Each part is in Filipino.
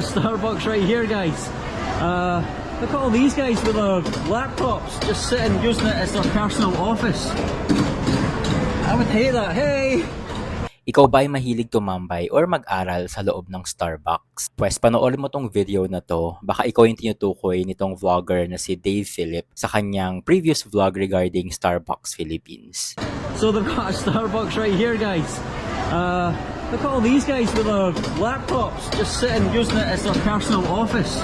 Starbucks right here, guys. Uh, look at all these guys with their laptops just sitting using it as their personal office. I would hate that. Hey! Ikaw ba ay mahilig tumambay or mag-aral sa loob ng Starbucks? Pwes panoorin mo tong video na to, baka ikaw yung tinutukoy nitong vlogger na si Dave Philip sa kanyang previous vlog regarding Starbucks Philippines. So they've got a Starbucks right here, guys. Uh, look at all these guys with their laptops just sitting using it as their personal office.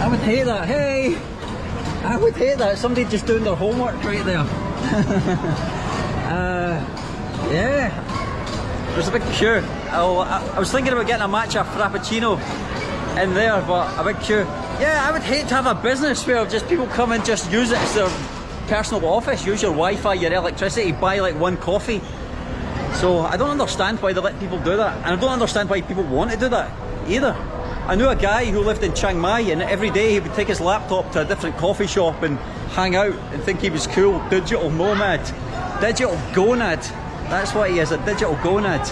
I would hate that. Hey! I would hate that. Somebody just doing their homework right there. uh, yeah. There's a big queue. Oh, I, I was thinking about getting a matcha frappuccino in there, but a big queue. Yeah, I would hate to have a business where just people come and just use it as their personal office, use your Wi-Fi, your electricity, buy like one coffee. So I don't understand why they let people do that, and I don't understand why people want to do that either. I knew a guy who lived in Chiang Mai, and every day he would take his laptop to a different coffee shop and hang out and think he was cool. Digital nomad, digital gonad. That's what he is, a digital gonad.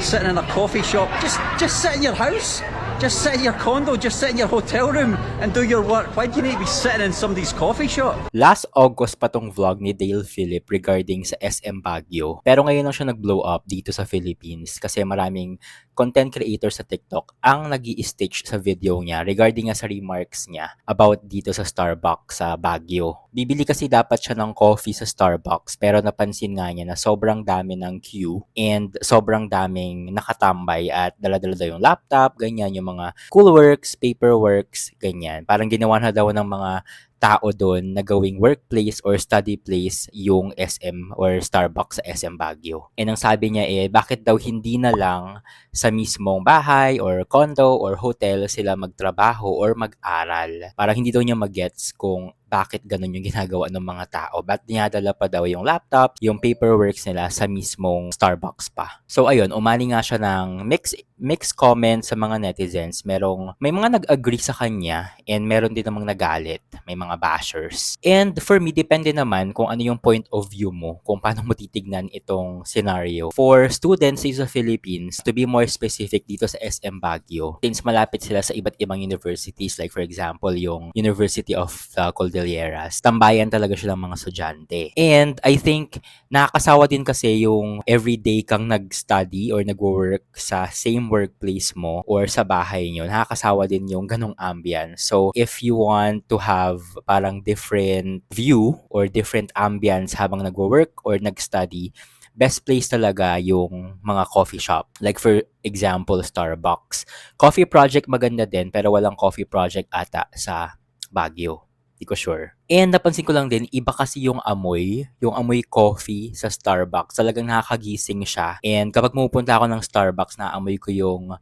Sitting in a coffee shop, just just sit in your house. Just sit in your condo, just sit in your hotel room and do your work. Why do you need to be sitting in somebody's coffee shop? Last August pa tong vlog ni Dale Philip regarding sa SM Baguio. Pero ngayon lang siya nag-blow up dito sa Philippines kasi maraming content creators sa TikTok ang nag stitch sa video niya regarding nga sa remarks niya about dito sa Starbucks sa Baguio. Bibili kasi dapat siya ng coffee sa Starbucks pero napansin nga niya na sobrang dami ng queue and sobrang daming nakatambay at dala-dala daw yung laptop, ganyan yung mga schoolworks, paperworks, ganyan. Parang ginawa na daw ng mga tao doon na gawing workplace or study place yung SM or Starbucks sa SM Baguio. And ang sabi niya eh, bakit daw hindi na lang sa mismong bahay or condo or hotel sila magtrabaho or mag-aral. Parang hindi daw niya magets kung bakit ganun yung ginagawa ng mga tao. Ba't dinadala pa daw yung laptop, yung paperworks nila sa mismong Starbucks pa. So ayun, umali nga siya ng mix mix comments sa mga netizens. Merong, may mga nag-agree sa kanya and meron din namang nagalit. May mga bashers. And for me, depende naman kung ano yung point of view mo, kung paano mo titignan itong scenario. For students sa Philippines, to be more specific dito sa SM Baguio, since malapit sila sa iba't ibang universities, like for example, yung University of uh, Cordilleras, tambayan talaga sila ng mga estudyante. And I think, nakakasawa din kasi yung everyday kang nag-study or nag-work sa same workplace mo or sa bahay nyo, nakakasawa din yung ganong ambience. So, if you want to have parang different view or different ambience habang nag-work or nag-study, best place talaga yung mga coffee shop. Like for example, Starbucks. Coffee project maganda din pero walang coffee project ata sa Baguio. Di ko sure. And napansin ko lang din, iba kasi yung amoy, yung amoy coffee sa Starbucks. Talagang nakakagising siya. And kapag pumupunta ako ng Starbucks, naamoy ko yung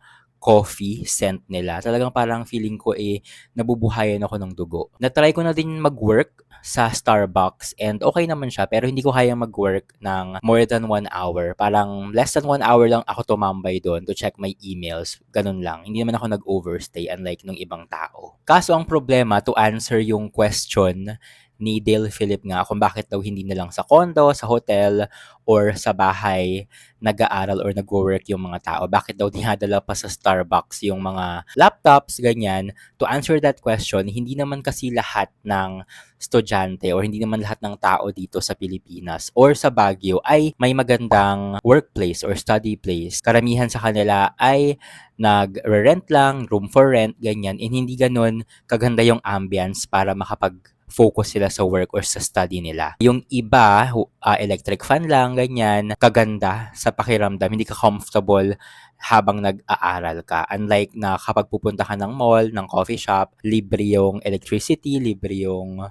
coffee scent nila. Talagang parang feeling ko eh, nabubuhayan ako ng dugo. Natry ko na din mag-work sa Starbucks and okay naman siya pero hindi ko kaya mag-work ng more than one hour. Parang less than one hour lang ako tumambay doon to check my emails. Ganun lang. Hindi naman ako nag-overstay unlike nung ibang tao. Kaso ang problema to answer yung question ni Dale Philip nga kung bakit daw hindi na lang sa condo, sa hotel, or sa bahay nag-aaral or nag-work yung mga tao. Bakit daw dinadala pa sa Starbucks yung mga laptops, ganyan. To answer that question, hindi naman kasi lahat ng estudyante or hindi naman lahat ng tao dito sa Pilipinas or sa Baguio ay may magandang workplace or study place. Karamihan sa kanila ay nag-rent lang, room for rent, ganyan. And hindi ganun kaganda yung ambience para makapag focus sila sa work or sa study nila. Yung iba, uh, electric fan lang, ganyan, kaganda sa pakiramdam, hindi ka comfortable habang nag-aaral ka. Unlike na kapag pupunta ka ng mall, ng coffee shop, libre yung electricity, libre yung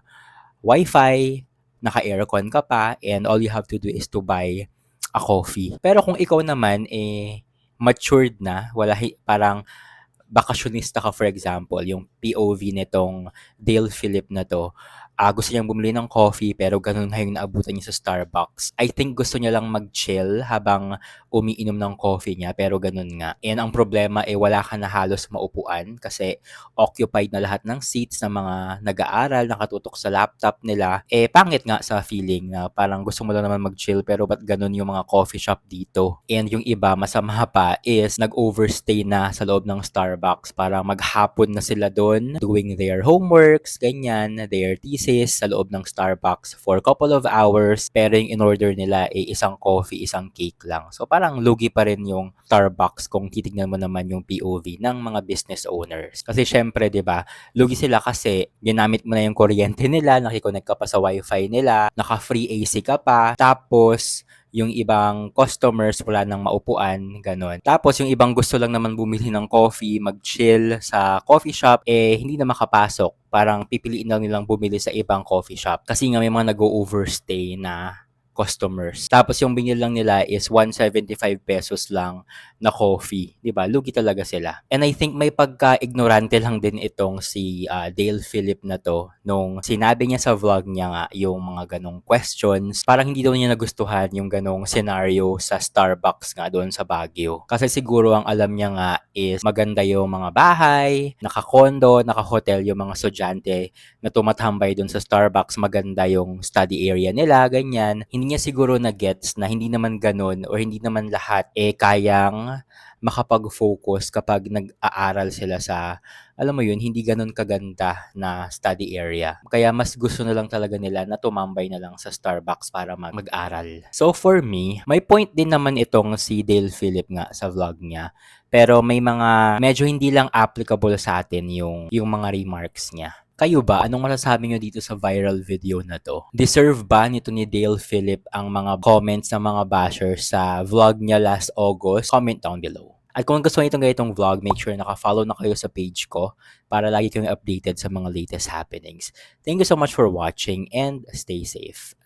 wifi, naka-aircon ka pa, and all you have to do is to buy a coffee. Pero kung ikaw naman, eh, matured na, wala, parang bakasyonista ka for example, yung POV nitong Dale Philip na to, ah, gusto niyang bumili ng coffee pero ganun nga yung naabutan niya sa Starbucks. I think gusto niya lang mag-chill habang umiinom ng coffee niya pero ganun nga. And ang problema eh wala ka na halos maupuan kasi occupied na lahat ng seats ng mga nag-aaral, nakatutok sa laptop nila. Eh pangit nga sa feeling na parang gusto mo lang naman mag-chill pero ba't ganun yung mga coffee shop dito. And yung iba masama pa is nag-overstay na sa loob ng Starbucks. Parang maghapon na sila doon doing their homeworks, ganyan, their thesis sa loob ng Starbucks for a couple of hours. Pero yung in-order nila ay isang coffee, isang cake lang. So parang lugi pa rin yung Starbucks kung titignan mo naman yung POV ng mga business owners. Kasi syempre, 'di ba, lugi sila kasi ginamit mo na yung kuryente nila, nakikonnect ka pa sa wifi nila, naka-free AC ka pa, tapos yung ibang customers wala nang maupuan, ganun. Tapos yung ibang gusto lang naman bumili ng coffee, mag-chill sa coffee shop, eh hindi na makapasok. Parang pipiliin lang nilang bumili sa ibang coffee shop. Kasi nga may mga nag-overstay na customers. Tapos yung binili lang nila is 175 pesos lang na coffee. ba Lugi talaga sila. And I think may pagka-ignorante lang din itong si ah, Dale Philip na to nung sinabi niya sa vlog niya nga yung mga ganong questions. Parang hindi daw niya nagustuhan yung ganong scenario sa Starbucks nga doon sa Baguio. Kasi siguro ang alam niya nga is maganda yung mga bahay, naka-condo, naka-hotel yung mga estudyante na tumatambay doon sa Starbucks, maganda yung study area nila, ganyan. Hindi niya siguro na gets na hindi naman ganun or hindi naman lahat eh kayang makapag-focus kapag nag-aaral sila sa, alam mo yun, hindi ganun kaganda na study area. Kaya mas gusto na lang talaga nila na tumambay na lang sa Starbucks para mag- mag-aral. So for me, may point din naman itong si Dale Philip nga sa vlog niya. Pero may mga medyo hindi lang applicable sa atin yung, yung mga remarks niya. Kayo ba, anong masasabi nyo dito sa viral video na to? Deserve ba nito ni Dale Philip ang mga comments ng mga bashers sa vlog niya last August? Comment down below. At kung gusto niyo itong ganitong vlog, make sure naka-follow na kayo sa page ko para lagi kayong updated sa mga latest happenings. Thank you so much for watching and stay safe.